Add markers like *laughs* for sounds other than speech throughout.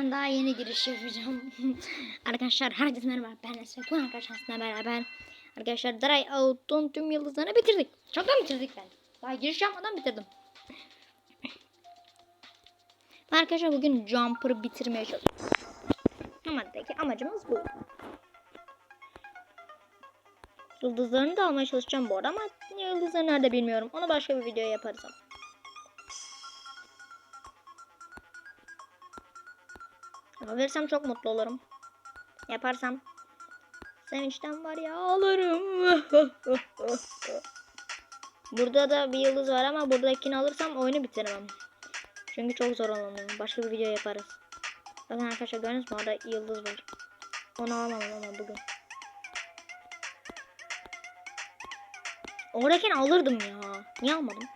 Ben daha yeni giriş yapacağım. *laughs* arkadaşlar herkese merhaba. Ben Esra. Bu arkadaşlarla beraber arkadaşlar Dry Out'un tüm yıldızlarını bitirdik. Çoktan bitirdik ben. Daha giriş yapmadan bitirdim. Arkadaşlar bugün Jumper'ı bitirmeye çalışıyoruz. Amadaki amacımız bu. Yıldızlarını da almaya çalışacağım bu arada ama yıldızları nerede bilmiyorum. Onu başka bir videoya yaparız ama. Alabilirsem çok mutlu olurum. Yaparsam sevinçten var ya ağlarım. *laughs* Burada da bir yıldız var ama buradakini alırsam oyunu bitiremem. Çünkü çok zor olanıyor. Başka bir video yaparız. Bakın arkadaşlar gördünüz mü orada yıldız var. Onu alamam ama bugün. Oradakini alırdım ya. Niye almadım?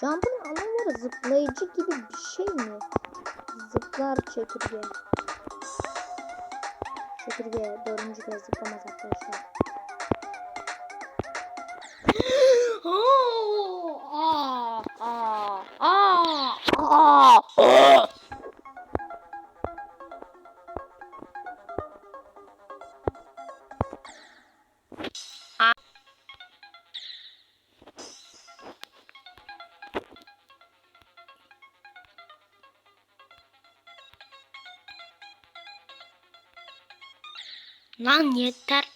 Jump'ın anlamları zıplayıcı gibi bir şey mi? Zıplar çekirge. Çekirge dördüncü kez zıplamaz arkadaşlar. Lan yeter.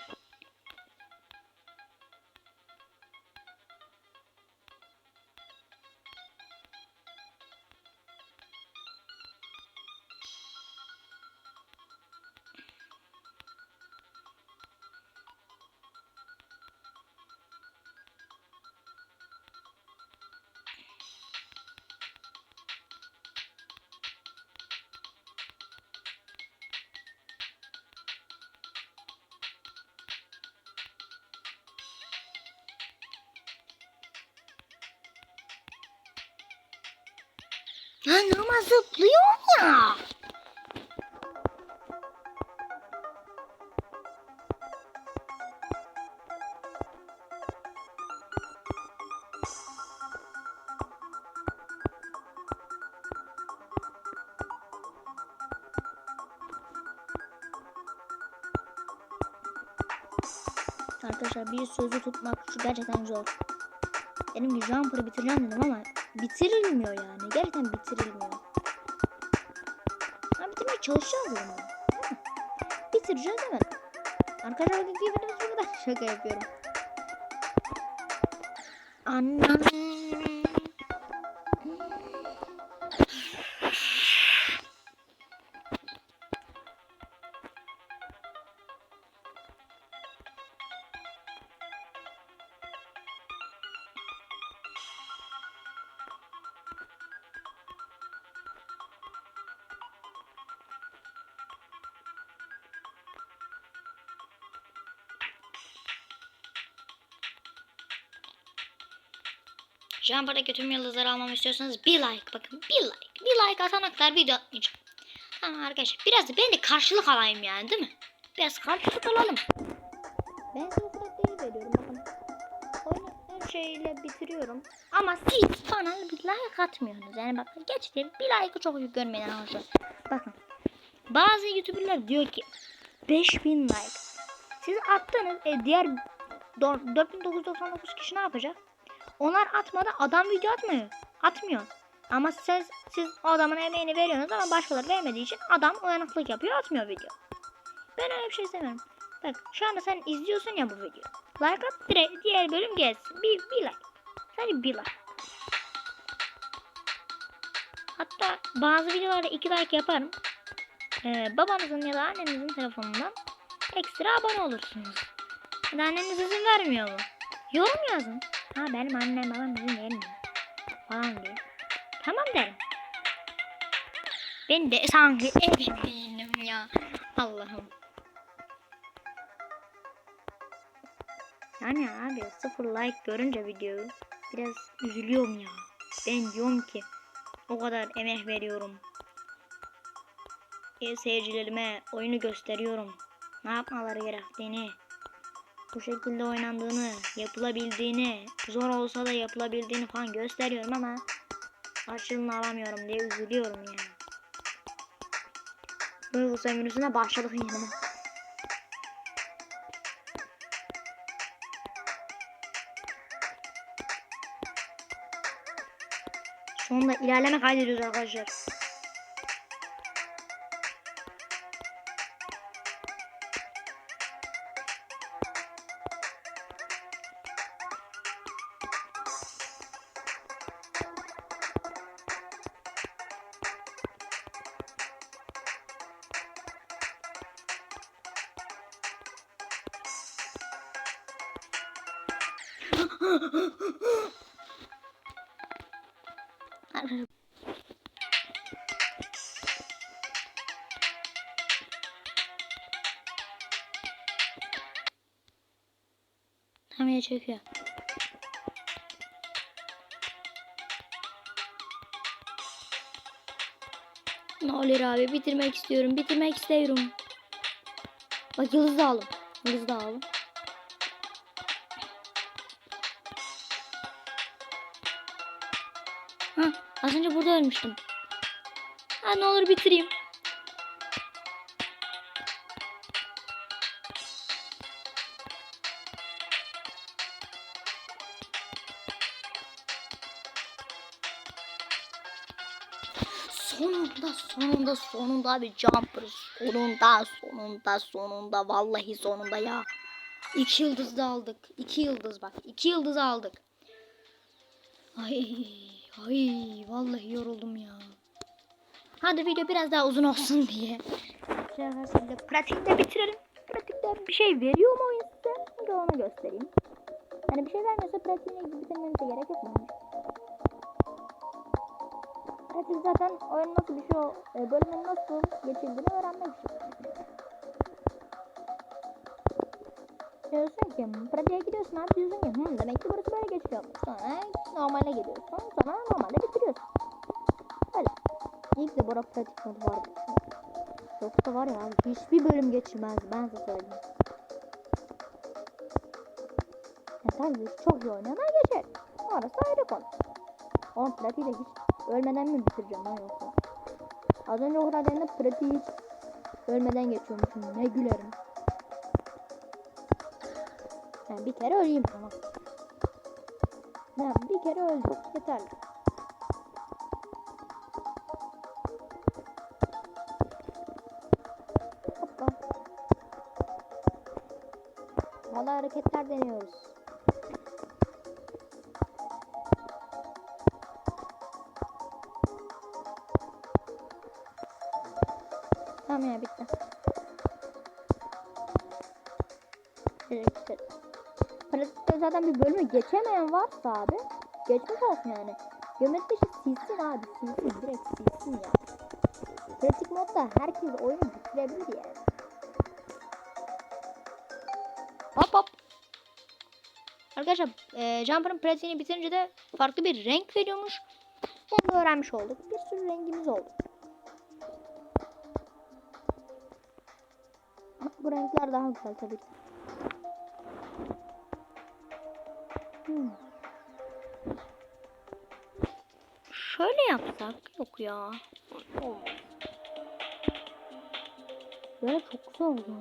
Lan ama zıplıyor ya. Arkadaşlar bir sözü tutmak şu gerçekten zor. Dedim ki jumper'ı bitireceğim dedim ama bitirilmiyor yani. Gerçekten bitirilmiyor. Ha bitirmeye çalışacağız. Ha, Bitireceğiz evet. Arkadaşlar bugünkü videomuz bu kadar. *laughs* Şaka yapıyorum. Anam. Jumper'daki tüm yıldızları almamı istiyorsanız bir like bakın bir like. Bir like atan kadar video atmayacağım. Tamam arkadaşlar biraz da ben de karşılık alayım yani değil mi? Biraz karşılık alalım. Ben size karakteri veriyorum bakın. Oyunu her şeyle bitiriyorum. Ama siz bana bir like atmıyorsunuz. Yani bakın gerçekten bir like'ı çok yük görmeyin arkadaşlar. Bakın. Bazı youtuberlar diyor ki 5000 like. Siz attınız. E, diğer 4999 kişi ne yapacak? Onlar atmadı adam video atmıyor. Atmıyor. Ama siz, siz o adamın emeğini veriyorsunuz ama başkaları vermediği için adam uyanıklık yapıyor atmıyor video. Ben öyle bir şey istemiyorum. Bak şu anda sen izliyorsun ya bu videoyu. Like at direkt diğer bölüm gelsin. Bir, bir like. Sadece bir like. Hatta bazı videolarda iki like yaparım. e, babanızın ya da annenizin telefonundan ekstra abone olursunuz. Ya da izin vermiyor mu? Yorum yazın. Ha benim annem babam izin vermiyor. Falan diye. Tamam derim. Ben de sanki ebeveynim ya. Allah'ım. Yani abi sıfır like görünce videoyu biraz üzülüyorum ya. Ben diyorum ki o kadar emek veriyorum. E, seyircilerime oyunu gösteriyorum. Ne yapmaları gerektiğini, bu şekilde oynandığını, yapılabildiğini, zor olsa da yapılabildiğini falan gösteriyorum ama karşılığını alamıyorum diye üzülüyorum yani. Duygu sömürüsüne başladık yine. Sonunda ilerleme kaydediyoruz arkadaşlar. Kamera çekiyor. Ne olur abi bitirmek istiyorum. Bitirmek istiyorum. Bak yıldız da aldım. Yıldız da aldım. Ha, az önce burada ölmüştüm. Ha ne olur bitireyim. Sonunda sonunda sonunda abi jumper sonunda sonunda sonunda vallahi sonunda ya. İki yıldız da aldık. İki yıldız bak. iki yıldız aldık. Ay ay vallahi yoruldum ya. Hadi video biraz daha uzun olsun *laughs* diye. Şimdi pratikte bitirelim. Pratikte bir şey veriyor mu oyun size? Bir de onu göstereyim. Yani bir şey vermiyorsa pratiğini bitirmenize gerek yok mu? Pratik zaten oyun nasıl bir şey, e, bölümün nasıl geçildiğini öğrenmek için. Diyorsun ki pratiğe gidiyorsun abi diyorsun ki hmm, demek ki burası böyle geçiyor. Sonra normale geliyorsun. Sonra normalde bitiriyorsun. Öyle. İlk de bura pratik modu var. Yoksa var ya abi hiçbir bölüm geçirmez ben size söyleyeyim. Ya tabii çok iyi oynayanlar geçer. Orası ayrı konu. Ama pratiği de hiç ölmeden mi bitireceğim lan yoksa? Az önce o kadar pratiği hiç ölmeden geçiyormuşum. Ne gülerim. Yani bir kere öleyim tamam. Ben bir kere öldüm. Yeterli. Hoppa. Valla hareketler deniyoruz. Tamam ya bitti. Pratikte, pratikte zaten bir bölümü geçemeyen varsa abi geçmiş olsun yani. Geometri işi silsin abi silsin direkt silsin ya. Pratik modda herkes oyunu bitirebilir yani. Hop hop. Arkadaşlar e, Jumper'ın pratiğini bitirince de farklı bir renk veriyormuş. Onu öğrenmiş olduk. Bir sürü rengimiz oldu. Bu renkler daha güzel tabii ki. Hmm. Şöyle yapsak yok ya. Olmaz. Böyle çok güzel oldu.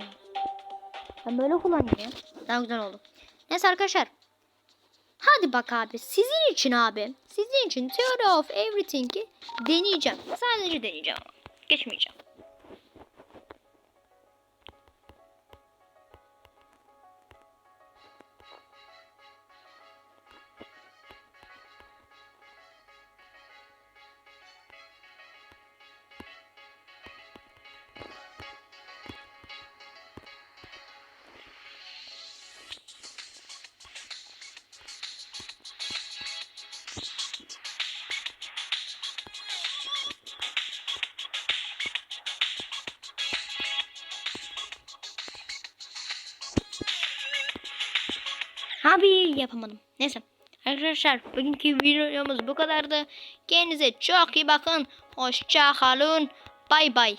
Ben böyle kullanayım ya. Daha güzel oldu. Neyse arkadaşlar. Hadi bak abi. Sizin için abi. Sizin için Theory of Everything'i deneyeceğim. Sadece deneyeceğim. Geçmeyeceğim. Abi yapamadım. Neyse. Arkadaşlar bugünkü videomuz bu kadardı. Kendinize çok iyi bakın. Hoşça kalın. Bay bay.